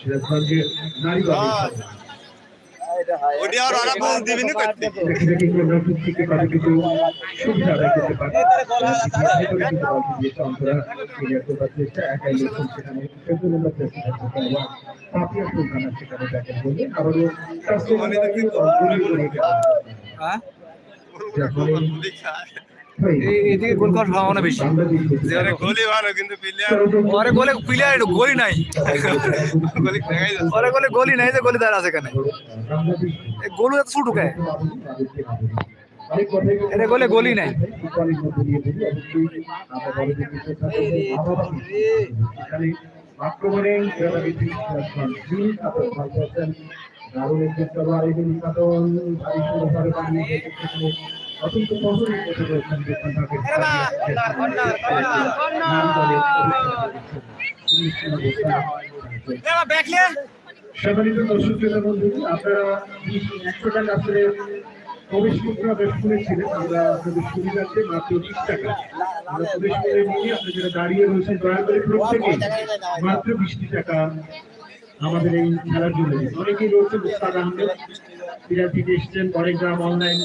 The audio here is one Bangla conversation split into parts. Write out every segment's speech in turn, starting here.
সিরাজগঞ্জের নারী ওটি আর ওরা বল দিবি না করতে সেখানে গুলি যখন এদিকে গোল খাওয়ার সম্ভাবনা বেশি। আরে গোলি ভালো কিন্তু প্লেয়ার ওরে গোলে প্লেয়ার গোলি নাই। গোলি যাচ্ছে। ওরে গোলে গোলি নাই যে গোলি দাঁড় আছে এখানে। গোলু এত ছোট কে এরে গোলে গোলই নাই। আক্রমণে দারুণ একটি ভারী বন্ধু আপনারা একশো টাকা আসলে শুনেছিলেন আমরা টাকা নিয়ে দাঁড়িয়ে দয়া করে টাকা আমাদের এই খেলার জন্য। অনেকেই রয়েছে মুস্তাদ আহমেদ, বিরাট থেকে এসছেন বড়গ্রাম অনলাইন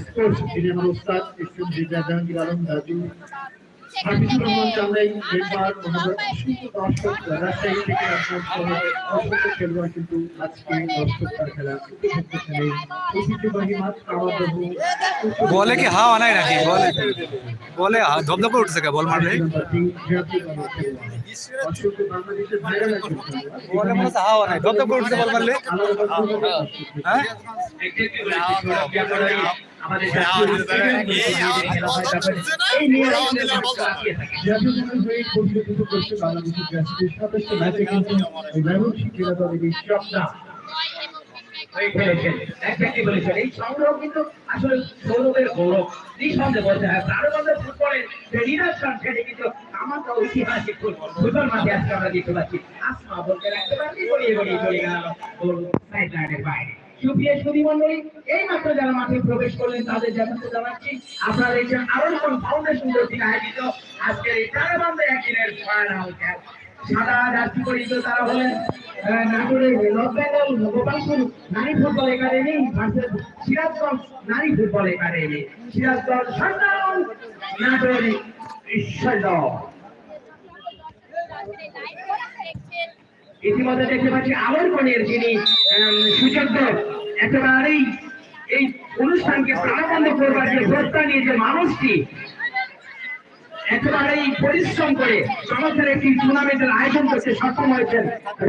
স্পোর্টস আমার উস্তাদ এসছেন জিজা জাহাঙ্গীর আলম দাজু হাফিজুর রহমান চান্দাই মেম্বার মোহাম্মদ অসংখ্য দর্শক রাজশাহী থেকে অসংখ্য খেলোয়াড় কিন্তু আজকে দর্শক তার খেলা এই ঐতিহ্যবাহী মাঠ কামারদহ বলে কি হাওয়া নাই নাকি? বলে। বলে ধপধপ করে উঠছে বল মারলে? খেলোয়াড়। বলে মনে হচ্ছে হাওয়া নাই। ধপধপ করে উঠছে বল মারলে? হ্যাঁ? আমাদের হয়ে হয়ে বলেছেন এই সংগ্রহ কিন্তু আসলে সৌরভের গৌরব নিঃসন্দেহে বলতে হয় ফুটবলের যে সেটি কিন্তু ঐতিহাসিক ফুটবল ফুটবল মাঠে আজকে আমরা দেখতে পাচ্ছি আসমা বলতে একেবারে গড়িয়ে গড়িয়ে চলে গেল সাইড লাইনের বাইরে সুপ্রিয় সুধী মন্ডলী এই মাত্র যারা মাঠে প্রবেশ করলেন, তাদের জানাচ্ছি আরও ফাউন্ডেশন আয়োজিত, আজকের এই একদিনের সাদা নারী ফুটবল একাডেমি সিরাজগঞ্জ নারী ফুটবল একাডেমি। সিরাজগঞ্জ সন্তান নাটোর ইতিমধ্যে দেখতে পাচ্ছি আলোর মনের যিনি সুযোগ্য একেবারেই এই অনুষ্ঠানকে প্রাণবন্ধ করবার যে প্রস্তাব নিয়ে যে মানুষটি একেবারেই পরিশ্রম করে চমৎকার একটি টুর্নামেন্টের আয়োজন করতে সক্ষম হয়েছেন।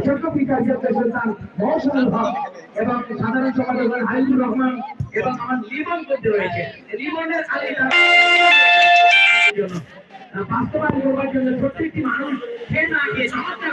ছোট্ট পিতা হিসেবে সন্তান মহসুল হক এবং সাধারণ সম্পাদক হাইজুর রহমান এবং আমার লিবন করতে রয়েছে লিবনের আগে বাস্তবায়ন করবার জন্য প্রত্যেকটি মানুষ সে না গিয়ে চমৎকার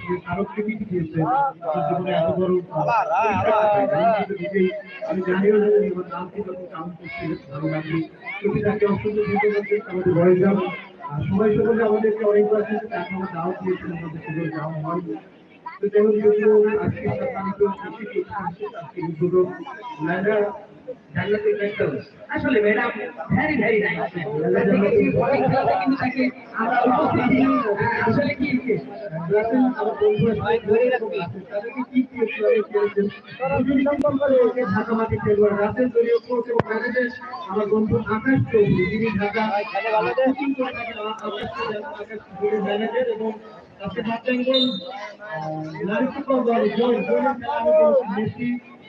স্মারকলিপি জীবনে এত বড় আমি জানিও যে নাম কি ভালো লাগল প্রতিটাকে অসংখ্য ধন্যবাদ দিই। আমাদের আহ, সময় সকলে আমাদেরকে অনেকবার কিন্তু টাকা আমার দাওয়াত দিয়েছিলেন আমাদের সেগুলো যাওয়া হয়নি। তো যেমন আজকে উদ্বোধন। নাইরা ফেরদৌস আসলে ম্যাডাম ভেরি ভেরি নাইস কিন্তু তাকে আমরা উপস্থিতি আসলে কি আমার বন্ধু আকাশ চৌধুরী যিনি ঢাকা ম্যানেজার এবং নারী ফুটবল দল আমি বলছি মেসি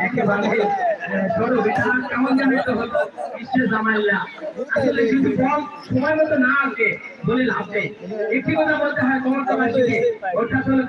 একেবারে সময় মতো না আসে বলে লাভ নেই একটি কথা বলতে হয় কমরকাবাসীকে অর্থাৎ হলো